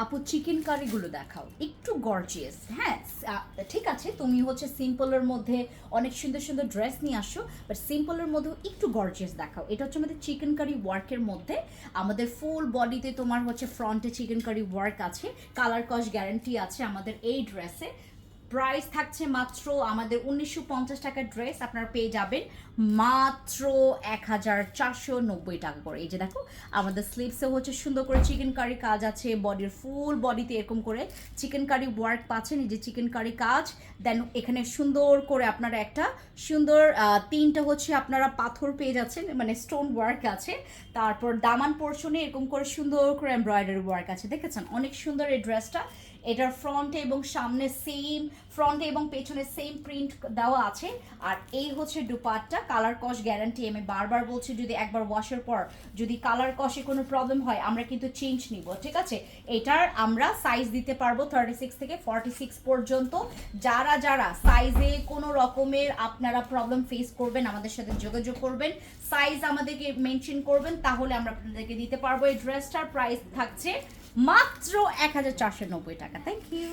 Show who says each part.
Speaker 1: আপু চিকেন কারিগুলো দেখাও। একটু গর্জিয়াস হ্যাঁ ঠিক আছে, তুমি হচ্ছে সিম্পলের মধ্যে অনেক সুন্দর সুন্দর ড্রেস নিয়ে আসো বাট সিম্পলের মধ্যেও একটু গর্জিয়াস দেখাও। এটা হচ্ছে আমাদের চিকেন কারি ওয়ার্কের মধ্যে। আমাদের ফুল বডিতে তোমার হচ্ছে ফ্রন্টে চিকেন কারি ওয়ার্ক আছে। কালার কস গ্যারান্টি আছে আমাদের এই ড্রেসে প্রাইস থাকছে মাত্র আমাদের উনিশশো পঞ্চাশ টাকার ড্রেস। আপনারা পেয়ে যাবেন মাত্র এক হাজার চারশো নব্বই টাকা করে। এই যে দেখো, আমাদের স্লিপসে হচ্ছে সুন্দর করে চিকেন কারি কাজ আছে বডির ফুল বডিতে এরকম করে চিকেন কারি ওয়ার্ক পাচ্ছেন। এই যে চিকেন কারি কাজ দেন এখানে সুন্দর করে আপনারা একটা সুন্দর তিনটা হচ্ছে আপনারা পাথর পেয়ে যাচ্ছেন মানে স্টোন ওয়ার্ক আছে। তারপর দামান পোর্শনে এরকম করে সুন্দর করে এমব্রয়ডারি ওয়ার্ক আছে। দেখেছেন? অনেক সুন্দর এই ড্রেসটা এটার ফ্রন্টে এবং সামনে সেম ফ্রন্টে এবং পেছনে সেম প্রিন্ট দেওয়া আছে। আর এই হচ্ছে দুপাটটা কালার কস গ্যারান্টি আমি বারবার বলছি, যদি একবার ওয়াশের পর যদি কালার কসে কোনো প্রবলেম হয়, আমরা কিন্তু চেঞ্জ নিব, ঠিক আছে? এটার আমরা সাইজ দিতে পারব থার্টি সিক্স থেকে ফর্টি সিক্স পর্যন্ত। যারা যারা সাইজে কোনো রকমের আপনারা প্রবলেম ফেস করবেন, আমাদের সাথে যোগাযোগ করবেন সাইজ আমাদেরকে মেনশন করবেন, তাহলে আমরা আপনাদেরকে দিতে পারব। এই ড্রেসটার প্রাইস থাকছে মাত্র এক হাজার চারশো নব্বই টাকা। Thank you